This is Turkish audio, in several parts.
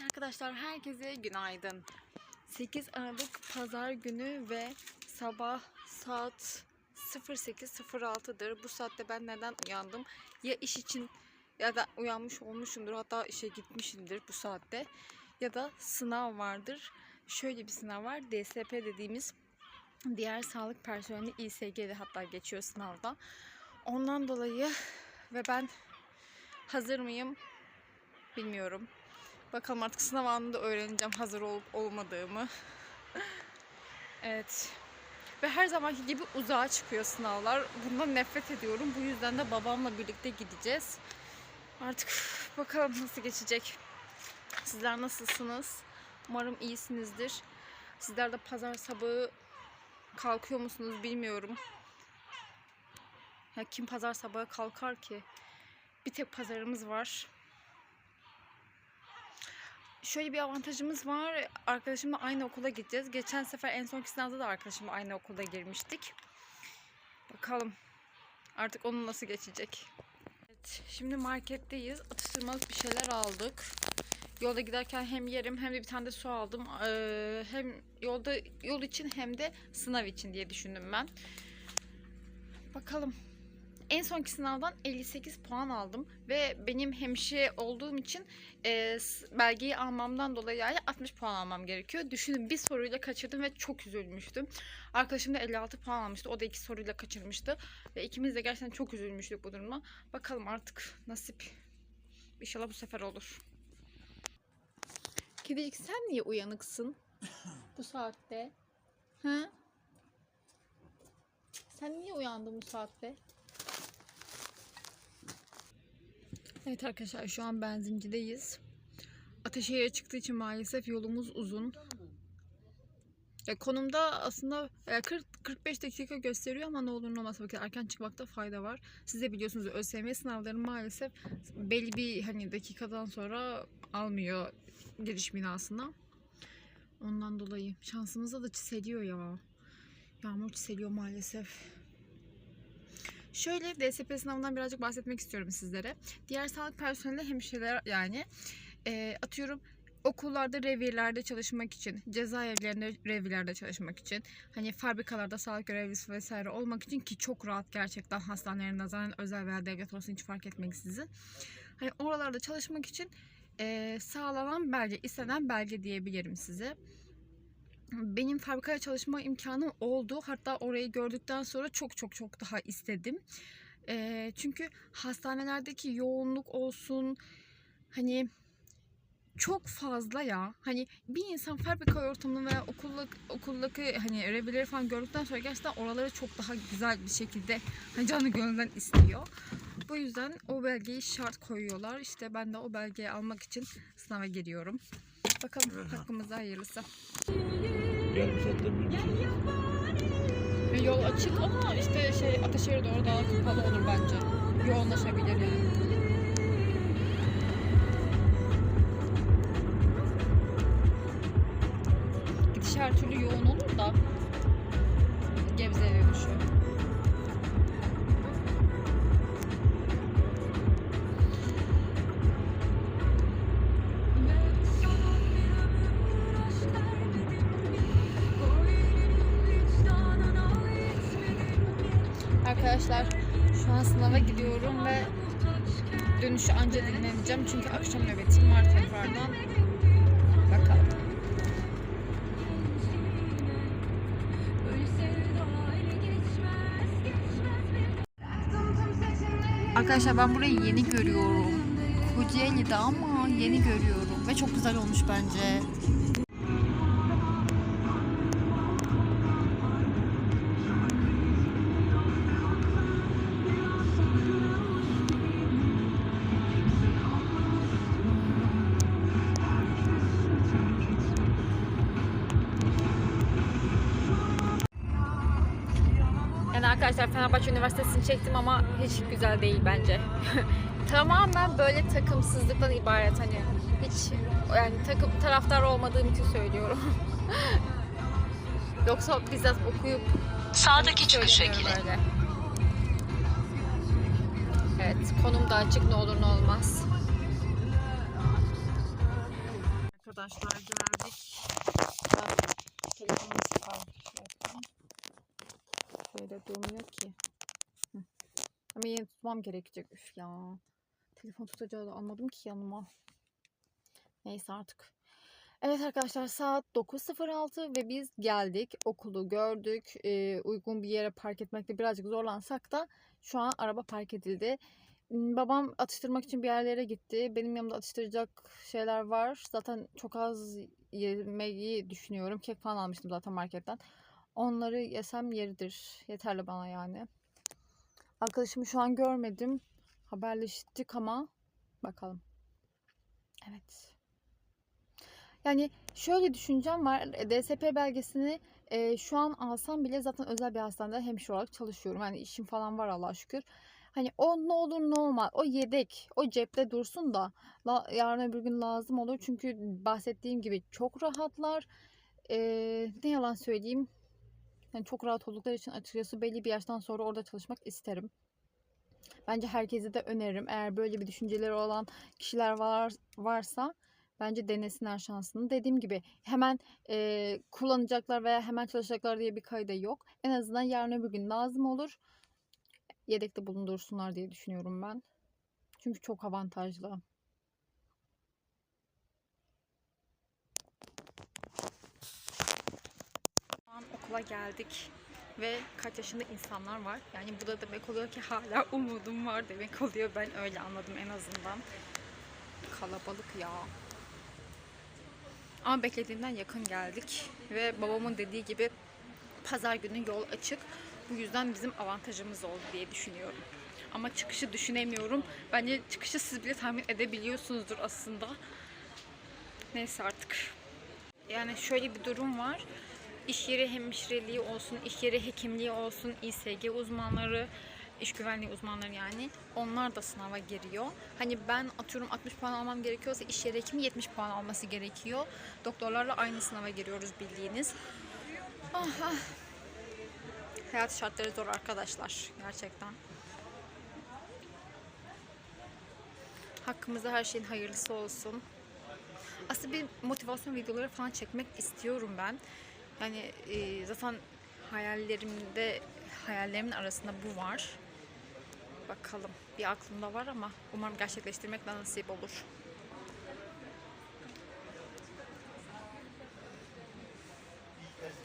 Evet arkadaşlar herkese günaydın. 8 Aralık Pazar günü ve sabah saat 08.06'dır. Bu saatte ben neden uyandım? Ya iş için ya da uyanmış olmuşumdur. Hatta işe gitmişimdir bu saatte. Ya da sınav vardır. Şöyle bir sınav var. DSP dediğimiz diğer sağlık personeli İSG'de hatta geçiyor sınavda. Ondan dolayı ve ben hazır mıyım bilmiyorum. Bakalım artık sınav anında öğreneceğim hazır olup olmadığımı. evet. Ve her zamanki gibi uzağa çıkıyor sınavlar. Bundan nefret ediyorum. Bu yüzden de babamla birlikte gideceğiz. Artık bakalım nasıl geçecek. Sizler nasılsınız? Umarım iyisinizdir. Sizler de pazar sabahı kalkıyor musunuz bilmiyorum. Ya kim pazar sabahı kalkar ki? Bir tek pazarımız var şöyle bir avantajımız var. Arkadaşımla aynı okula gideceğiz. Geçen sefer en sonki sınavda da arkadaşımla aynı okulda girmiştik. Bakalım artık onun nasıl geçecek. Evet, şimdi marketteyiz. Atıştırmalık bir şeyler aldık. Yolda giderken hem yerim hem de bir tane de su aldım. Ee, hem yolda yol için hem de sınav için diye düşündüm ben. Bakalım. En sonki sınavdan 58 puan aldım ve benim hemşire olduğum için e, belgeyi almamdan dolayı yani 60 puan almam gerekiyor. Düşünün bir soruyla kaçırdım ve çok üzülmüştüm. Arkadaşım da 56 puan almıştı. O da iki soruyla kaçırmıştı. Ve ikimiz de gerçekten çok üzülmüştük bu duruma. Bakalım artık nasip. İnşallah bu sefer olur. Kedicik sen niye uyanıksın bu saatte? Hı? Sen niye uyandın bu saatte? Evet arkadaşlar şu an benzincideyiz. Ateşehir'e çıktığı için maalesef yolumuz uzun. Ya konumda aslında e, 40 45 dakika gösteriyor ama ne olur ne olmaz erken çıkmakta fayda var. Siz de biliyorsunuz ÖSYM sınavları maalesef belli bir hani dakikadan sonra almıyor giriş binasına. Ondan dolayı şansımıza da çiseliyor ya. Yağmur çiseliyor maalesef. Şöyle DSP sınavından birazcık bahsetmek istiyorum sizlere. Diğer sağlık personeli hemşireler yani e, atıyorum okullarda revirlerde çalışmak için, cezaevlerinde revirlerde çalışmak için, hani fabrikalarda sağlık görevlisi vesaire olmak için ki çok rahat gerçekten hastanelerin nazaran özel veya devlet olsun hiç fark etmeksizin. Hani oralarda çalışmak için e, sağlanan belge, istenen belge diyebilirim size benim fabrikaya çalışma imkanım oldu. Hatta orayı gördükten sonra çok çok çok daha istedim. Eee, çünkü hastanelerdeki yoğunluk olsun hani çok fazla ya. Hani bir insan fabrika ortamını veya okuldaki, okuldaki hani revileri falan gördükten sonra gerçekten oraları çok daha güzel bir şekilde hani canı gönülden istiyor. Bu yüzden o belgeyi şart koyuyorlar. İşte ben de o belgeyi almak için sınava giriyorum. Bakalım hakkımızda hayırlısı. Yarım bir yol açık ama işte şey Ateşehir'e doğru daha kapalı olur bence. Yoğunlaşabilir yani. Gidiş her türlü yoğun olur da Arkadaşlar şu an sınava gidiyorum ve dönüşü anca dinleneceğim çünkü akşam nöbetim var tekrardan. Bakalım. Arkadaşlar ben burayı yeni görüyorum. Kocaeli'de ama yeni görüyorum ve çok güzel olmuş bence. Yani arkadaşlar Fenerbahçe Üniversitesi'ni çektim ama hiç güzel değil bence. Tamamen böyle takımsızlıktan ibaret hani hiç yani takım taraftar olmadığım için söylüyorum. Yoksa bizzat okuyup Sağdaki çıkışa girin. Evet, konum da açık ne olur ne olmaz. arkadaşlar geldik. Ben telefonumu çıkarmış yapayım. Şöyle durmuyor ki. Hı. Ama yine tutmam gerekecek. Üf ya. Telefon tutacağı da almadım ki yanıma. Neyse artık. Evet arkadaşlar saat 9.06 ve biz geldik. Okulu gördük. Ee, uygun bir yere park etmekte birazcık zorlansak da şu an araba park edildi. Hmm, Babam atıştırmak için bir yerlere gitti. Benim yanımda atıştıracak şeyler var. Zaten çok az yemeyi düşünüyorum. Kek falan almıştım zaten marketten. Onları yesem yeridir. Yeterli bana yani. Arkadaşımı şu an görmedim. Haberleştik ama bakalım. Evet. Yani şöyle düşüncem var. DSP belgesini e, şu an alsam bile zaten özel bir hastanede hemşire olarak çalışıyorum. Yani işim falan var Allah'a şükür. Hani o ne olur ne olmaz. O yedek. O cepte dursun da la, yarın öbür gün lazım olur. Çünkü bahsettiğim gibi çok rahatlar. E, ne yalan söyleyeyim. Yani çok rahat oldukları için açıkçası belli bir yaştan sonra orada çalışmak isterim. Bence herkese de öneririm. Eğer böyle bir düşünceleri olan kişiler var varsa bence denesinler şansını. Dediğim gibi hemen e, kullanacaklar veya hemen çalışacaklar diye bir kayda yok. En azından yarın öbür gün lazım olur. Yedekte bulundursunlar diye düşünüyorum ben. Çünkü çok avantajlı. Şu an okula geldik ve kaç yaşında insanlar var. Yani bu da demek oluyor ki hala umudum var demek oluyor. Ben öyle anladım en azından. Kalabalık ya. Ama beklediğimden yakın geldik ve babamın dediği gibi pazar günü yol açık. Bu yüzden bizim avantajımız oldu diye düşünüyorum. Ama çıkışı düşünemiyorum. Bence çıkışı siz bile tahmin edebiliyorsunuzdur aslında. Neyse artık. Yani şöyle bir durum var. İş yeri hemşireliği olsun, iş yeri hekimliği olsun, İSG uzmanları, iş güvenliği uzmanları yani onlar da sınava giriyor. Hani ben atıyorum 60 puan almam gerekiyorsa iş yeri hekimi 70 puan alması gerekiyor. Doktorlarla aynı sınava giriyoruz bildiğiniz. Ah, ah. Hayat şartları zor arkadaşlar gerçekten. Hakkımızda her şeyin hayırlısı olsun. Aslında bir motivasyon videoları falan çekmek istiyorum ben. Yani e, zaten hayallerimde hayallerimin arasında bu var. Bakalım. Bir aklımda var ama umarım gerçekleştirmek nasip olur.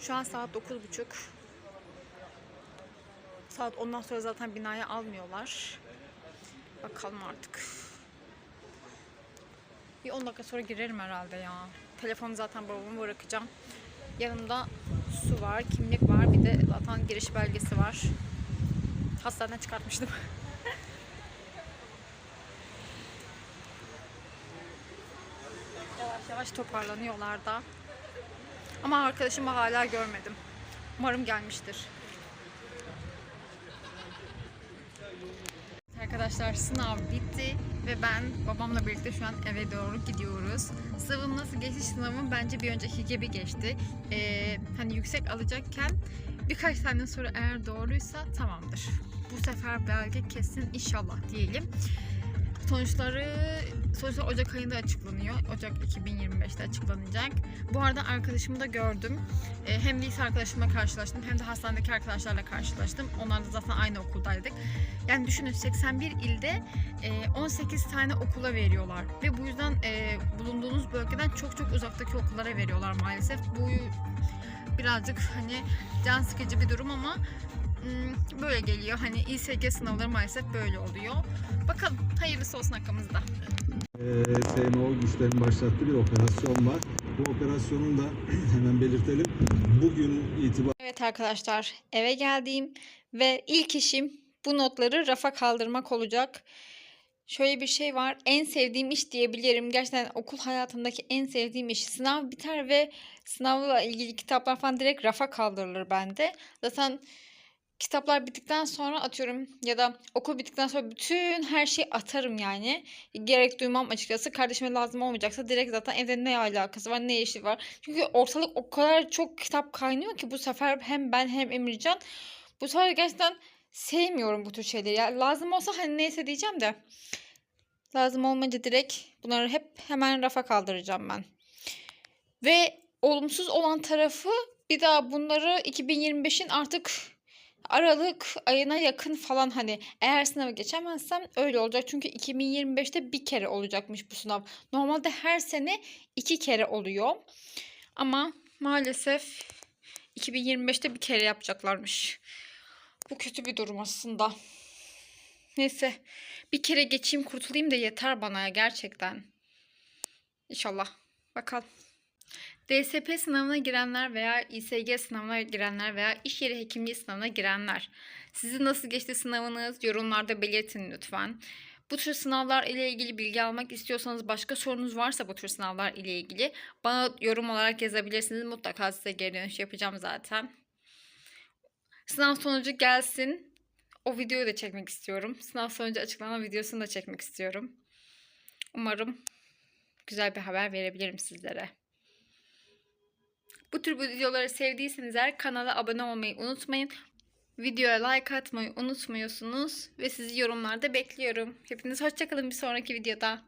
Şu an saat 9.30. Saat ondan sonra zaten binaya almıyorlar. Bakalım artık. Bir 10 dakika sonra girerim herhalde ya. Telefonu zaten babama bırakacağım. Yanımda su var, kimlik var. Bir de zaten giriş belgesi var. Hastaneden çıkartmıştım. yavaş yavaş toparlanıyorlar da. Ama arkadaşımı hala görmedim. Umarım gelmiştir. Arkadaşlar sınav bitti ve ben babamla birlikte şu an eve doğru gidiyoruz. Sınavım nasıl geçti sınavım bence bir önceki gibi geçti. Ee, hani yüksek alacakken birkaç tane soru eğer doğruysa tamamdır. Bu sefer belki kesin inşallah diyelim. Sonuçları sonuçlar Ocak ayında açıklanıyor. Ocak 2025'te açıklanacak. Bu arada arkadaşımı da gördüm. Ee, hem lise arkadaşımla karşılaştım hem de hastanedeki arkadaşlarla karşılaştım. Onlar da zaten aynı okuldaydık. Yani düşünün 81 ilde e, 18 tane okula veriyorlar. Ve bu yüzden e, bulunduğunuz bölgeden çok çok uzaktaki okullara veriyorlar maalesef. Bu birazcık hani can sıkıcı bir durum ama böyle geliyor. Hani İSG sınavları maalesef böyle oluyor. Bakalım hayırlısı olsun hakkımızda. Ee, TMO güçlerin başlattığı bir operasyon var. Bu operasyonun da hemen belirtelim. Bugün itibariyle Evet arkadaşlar eve geldim ve ilk işim bu notları rafa kaldırmak olacak. Şöyle bir şey var. En sevdiğim iş diyebilirim. Gerçekten okul hayatımdaki en sevdiğim iş. Sınav biter ve sınavla ilgili kitaplar falan direkt rafa kaldırılır bende. Zaten kitaplar bittikten sonra atıyorum ya da okul bittikten sonra bütün her şeyi atarım yani. Gerek duymam açıkçası. Kardeşime lazım olmayacaksa direkt zaten evde ne alakası var ne işi var. Çünkü ortalık o kadar çok kitap kaynıyor ki bu sefer hem ben hem Emircan bu sefer gerçekten sevmiyorum bu tür şeyleri. Ya lazım olsa hani neyse diyeceğim de lazım olmayınca direkt bunları hep hemen rafa kaldıracağım ben. Ve olumsuz olan tarafı bir daha bunları 2025'in artık Aralık ayına yakın falan hani eğer sınavı geçemezsem öyle olacak. Çünkü 2025'te bir kere olacakmış bu sınav. Normalde her sene iki kere oluyor. Ama maalesef 2025'te bir kere yapacaklarmış. Bu kötü bir durum aslında. Neyse bir kere geçeyim kurtulayım da yeter bana ya gerçekten. İnşallah. Bakalım. DSP sınavına girenler veya İSG sınavına girenler veya iş yeri hekimliği sınavına girenler. Sizin nasıl geçti sınavınız? Yorumlarda belirtin lütfen. Bu tür sınavlar ile ilgili bilgi almak istiyorsanız başka sorunuz varsa bu tür sınavlar ile ilgili bana yorum olarak yazabilirsiniz. Mutlaka size geri dönüş yapacağım zaten. Sınav sonucu gelsin. O videoyu da çekmek istiyorum. Sınav sonucu açıklama videosunu da çekmek istiyorum. Umarım güzel bir haber verebilirim sizlere. Bu tür videoları sevdiyseniz eğer kanala abone olmayı unutmayın. Videoya like atmayı unutmuyorsunuz ve sizi yorumlarda bekliyorum. Hepiniz hoşçakalın bir sonraki videoda.